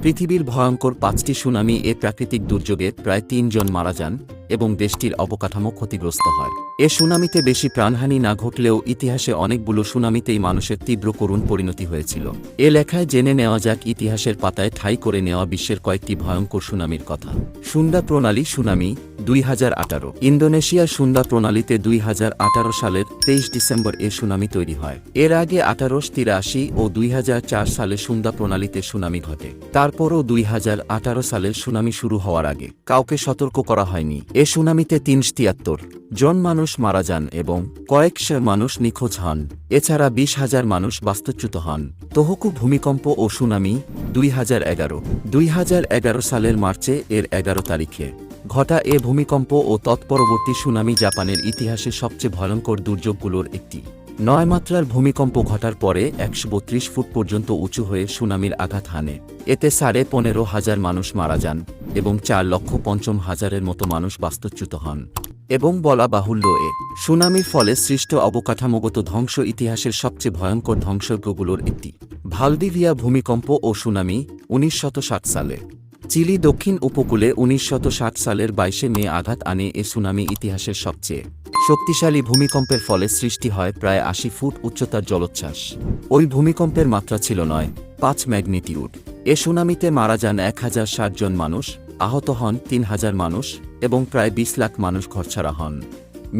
পৃথিবীর ভয়ঙ্কর পাঁচটি সুনামি এ প্রাকৃতিক দুর্যোগে প্রায় তিনজন মারা যান এবং দেশটির অবকাঠামো ক্ষতিগ্রস্ত হয়। এ সুনামিতে বেশি প্রাণহানি না ঘটলেও ইতিহাসে অনেকগুলো সুনামিতেই মানুষের তীব্র করুণ পরিণতি হয়েছিল। এ লেখায় জেনে নেওয়া যাক ইতিহাসের পাতায় ঠাই করে নেওয়া বিশ্বের কয়েকটি ভয়ঙ্কর সুনামির কথা। সুন্দা প্রণালী সুনামি, দুই হাজার আঠারো। ইন্দোনেশিয়ার সুন্দা প্রণালীতে দুই হাজার আঠারো সালের তেইশ ডিসেম্বর এ সুনামি তৈরি হয়। এর আগে আঠারোশ তিরাশি ও দুই হাজার চার সালে সুন্দা প্রণালীতে সুনামি ঘটে। তারপরও দুই হাজার আঠারো সালের সুনামি শুরু হওয়ার আগে কাউকে সতর্ক করা হয়নি। এ সুনামিতে তিনশ তিয়াত্তর জন মানুষ মারা যান এবং কয়েকশো মানুষ নিখোঁজ হন। এছাড়া বিশ হাজার মানুষ বাস্তুচ্যুত হন। তহকু ভূমিকম্প ও সুনামি দুই হাজার এগারো দুই হাজার এগারো সালের মার্চে এর এগারো তারিখে ঘটা এ ভূমিকম্প ও তৎপরবর্তী সুনামি জাপানের ইতিহাসে সবচেয়ে ভয়ঙ্কর দুর্যোগগুলোর একটি। নয় মাত্রার ভূমিকম্প ঘটার পরে একশো বত্রিশ ফুট পর্যন্ত উঁচু হয়ে সুনামির আঘাত হানে। এতে সাড়ে পনেরো হাজার মানুষ মারা যান এবং চার লক্ষ পঞ্চম হাজারের মতো মানুষ বাস্তুচ্যুত হন। এবং বলা বাহুল্য এ, সুনামির ফলে সৃষ্ট অবকাঠামোগত ধ্বংস ইতিহাসের সবচেয়ে ভয়ঙ্কর ধ্বংসজ্ঞগুলোর একটি। ভালদিভিয়া ভূমিকম্প ও সুনামি উনিশ সালে। চিলি দক্ষিণ উপকূলে উনিশ সালের বাইশে মে আঘাত আনে এ সুনামি ইতিহাসের সবচেয়ে শক্তিশালী ভূমিকম্পের ফলে সৃষ্টি হয় প্রায় আশি ফুট উচ্চতার জলোচ্ছ্বাস। ওই ভূমিকম্পের মাত্রা ছিল নয়, পাঁচ ম্যাগনিটিউড। এ সুনামিতে মারা যান এক হাজার ষাট জন মানুষ, আহত হন তিন হাজার মানুষ এবং প্রায় বিশ লাখ মানুষ ঘরছাড়া হন।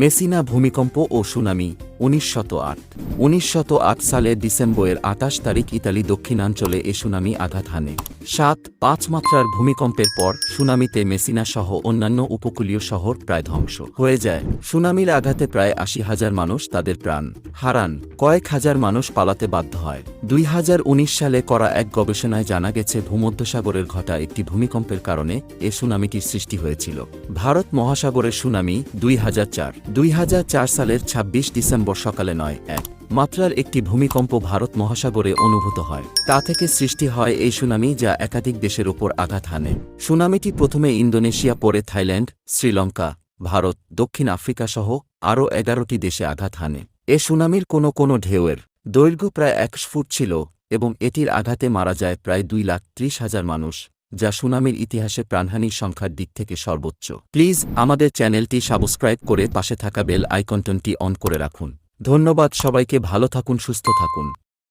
মেসিনা ভূমিকম্প ও সুনামি, উনিশ শত আট। উনিশ শত আট সালে ডিসেম্বরের আটাশ তারিখ ইতালি দক্ষিণাঞ্চলে এ সুনামি আঘাত হানে। সাত, পাঁচ মাত্রার ভূমিকম্পের পর সুনামিতে মেসিনা সহ অন্যান্য উপকূলীয় শহর প্রায় ধ্বংস হয়ে যায়। সুনামির আঘাতে প্রায় আশি হাজার মানুষ তাদের প্রাণ হারান। কয়েক হাজার মানুষ পালাতে বাধ্য হয়। দুই হাজার উনিশ সালে করা এক গবেষণায় জানা গেছে, ভূমধ্যসাগরের ঘটা একটি ভূমিকম্পের কারণে এ সুনামিটির সৃষ্টি হয়েছিল। ভারত মহাসাগরের সুনামি দুই হাজার চার। দুই হাজার চার সালের ২৬ ডিসেম্বর সকালে নয়, এক মাত্রার একটি ভূমিকম্প ভারত মহাসাগরে অনুভূত হয়। তা থেকে সৃষ্টি হয় এই সুনামি যা একাধিক দেশের ওপর আঘাত হানে। সুনামিটি প্রথমে ইন্দোনেশিয়া, পরে থাইল্যান্ড, শ্রীলঙ্কা, ভারত, দক্ষিণ আফ্রিকা সহ আরও এগারোটি দেশে আঘাত হানে। এ সুনামির কোনো কোনো ঢেউয়ের দৈর্ঘ্য প্রায় একশ ফুট ছিল এবং এটির আঘাতে মারা যায় প্রায় দুই লাখ ত্রিশ হাজার মানুষ, যা সুনামির ইতিহাসে প্রাণহানির সংখ্যার দিক থেকে সর্বোচ্চ। প্লিজ আমাদের চ্যানেলটি সাবস্ক্রাইব করে পাশে থাকা বেল আইকনটনটি অন করে রাখুন। ধন্যবাদ সবাইকে ভালো থাকুন সুস্থ থাকুন।